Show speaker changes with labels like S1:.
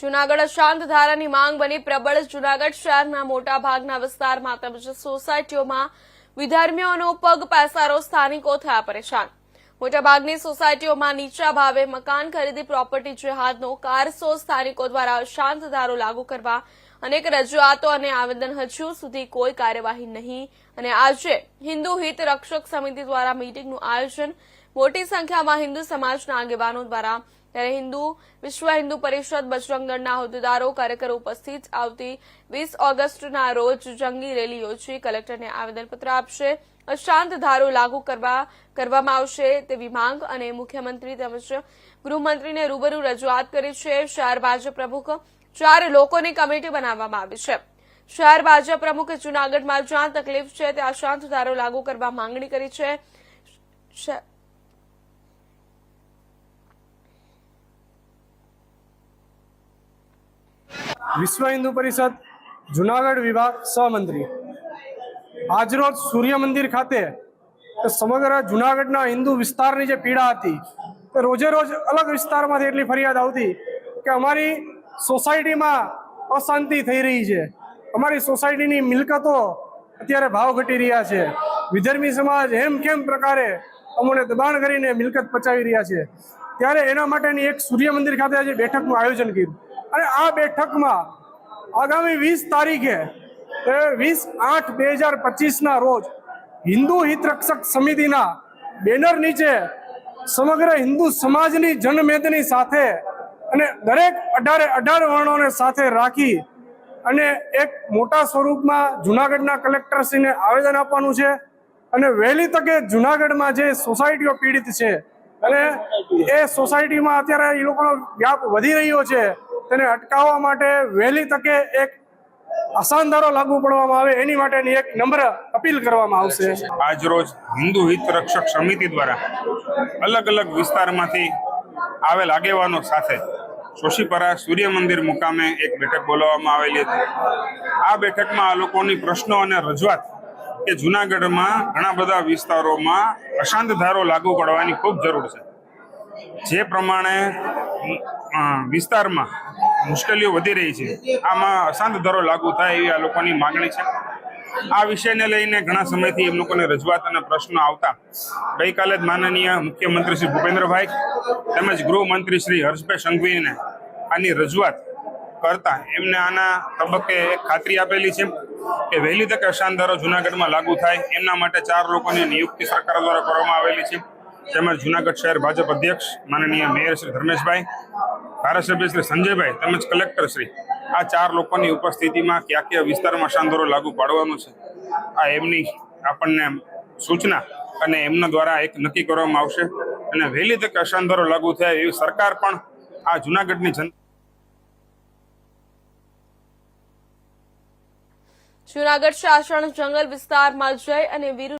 S1: જૂનાગઢ અશાંત ધારાની માંગ બની. પ્રબળ જૂનાગઢ શહેરના મોટા ભાગના વિસ્તારમાં તેમજ સોસાયટીઓમાં વિધર્મીઓનો પગ પેસારો સ્થાનિકો થયા પરેશાન. મોટાભાગની સોસાયટીઓમાં નીચા ભાવે મકાન ખરીદી પ્રોપર્ટી જેહાદનો કારસો સ્થાનિકો દ્વારા અશાંત ધારો લાગુ કરવા અનેક રજૂઆતો અને આવેદન હજુ સુધી કોઈ કાર્યવાહી નહીં. અને આજે હિન્દુ હિત રક્ષક સમિતિ દ્વારા મીટિંગનું આયોજન મોટી સંખ્યામાં હિન્દુ સમાજના આગેવાનો દ્વારા ત્યારે હિન્દુ, વિશ્વ હિન્દુ પરિષદ બજરંગ દળના હોદ્દેદારો, કાર્યકરો ઉપસ્થિત આવતી વીસ ઓગસ્ટના રોજ જંગી રેલી યોજી કલેક્ટરને આવેદનપત્ર આપશે. અશાંત ધારો લાગુ કરવા કરવામાં આવશે તેવી માંગ અને મુખ્યમંત્રી તેમજ ગૃહમંત્રીને રૂબરૂ રજૂઆત કરી છે. શહેર ભાજપ પ્રમુખ ચાર લોકોની કમિટી બનાવવામાં આવી છે. શહેર ભાજપ પ્રમુખે જૂનાગઢમાં જ્યાં તકલીફ છે ત્યાં અશાંત ધારો લાગુ કરવા માંગણી કરી છે.
S2: વિશ્વ હિન્દુ પરિષદ, જુનાગઢ વિભાગ, સહમંત્રી. આજરોજ સૂર્ય મંદિર ખાતે સમગ્ર જુનાગઢના હિન્દુ વિસ્તારની જે પીડા હતી, તે રોજે રોજ અલગ વિસ્તારમાંથી એટલી ફરિયાદ આવતી કે અમારી સોસાયટીમાં અશાંતિ થઈ રહી છે. અમારી સોસાયટીની મિલકતો અત્યારે ભાવ ઘટી રહ્યા છે. વિધર્મી સમાજ એમ કેમ પ્રકારે અમને દબાણ કરીને મિલકત પચાવી રહ્યા છે. ત્યારે એના માટેની એક સૂર્ય મંદિર ખાતે આજે બેઠકનું આયોજન કર્યું. અને આ બેઠકમાં આગામી વીસ તારીખે વીસ આઠ બે હજાર પચીસના રોજ હિન્દુ હિતરક્ષક સમિતિના બેનર નીચે સમગ્ર હિન્દુ સમાજની જનમેદની સાથે અને દરેક અઢારે અઢાર વર્ણોને સાથે રાખી અને એક મોટા સ્વરૂપમાં જુનાગઢના કલેક્ટરશ્રીને આવેદન આપવાનું છે અને વહેલી તકે જુનાગઢમાં જે સોસાયટીઓ પીડિત છે અને એ સોસાયટીમાં અત્યારે એ લોકોનો વ્યાપ વધી રહ્યો છે તેને અટકાવવા માટે વહેલી તકે એક અસાનધારો લાગુ પડવામાં આવે, એની માટેની એક નમ્ર અપીલ કરવામાં આવશે.
S3: આજરોજ હિન્દુ હિત રક્ષક સમિતિ દ્વારા અલગ અલગ વિસ્તારમાંથી આવેલ આગેવાનો સાથે શોશીપરા સૂર્ય મંદિર મુકામે એક બેઠક બોલાવવામાં આવેલી હતી. આ બેઠકમાં આ લોકોની પ્રશ્નો અને રજૂઆત કે જુનાગઢમાં ઘણા બધા વિસ્તારોમાં અશાંત ધારો લાગુ પડવાની ખૂબ જરૂર છે. જે પ્રમાણે વિસ્તારમાં મુશ્કેલીઓ વધી રહી છે. આમાં અશાંત દરો લાગુ થાય એવી આ લોકોની માગણી છે. આ વિષયને લઈને ઘણા સમયથી એમ લોકોને રજૂઆત અને પ્રશ્નો આવતા ગઈકાલે જ માનનીય મુખ્યમંત્રી શ્રી ભૂપેન્દ્રભાઈ તેમજ ગૃહમંત્રી શ્રી હર્ષભાઈ સંઘવીને આની રજૂઆત કરતા એમને આના તબક્કે ખાતરી આપેલી છે કે વહેલી તકે અશાંત જુનાગઢમાં લાગુ થાય. એમના માટે ચાર લોકોની નિયુક્તિ સરકાર દ્વારા કરવામાં આવેલી છે. તેમજ જુનાગઢ શહેર ભાજપ અધ્યક્ષ માનનીય મેયર શ્રી ધર્મેશભાઈ, ધારાસભ્ય શ્રી સંજયભાઈ તેમજ કલેક્ટર શ્રી. આ ચાર લોકોની ઉપસ્થિતિમાં કયા કયા વિસ્તારમાં શાંદોરો લાગુ પાડવાનું છે? આ એમની આપણને સૂચના અને એમના દ્વારા એક નક્કી કરવામાં આવશે. અને વહેલી તક અશાંદોરો લાગુ થાય એવી સરકાર પણ આ જુનાગઢની જનતા
S1: જૂનાગઢ શાસન જંગલ વિસ્તારમાં જય અને વીર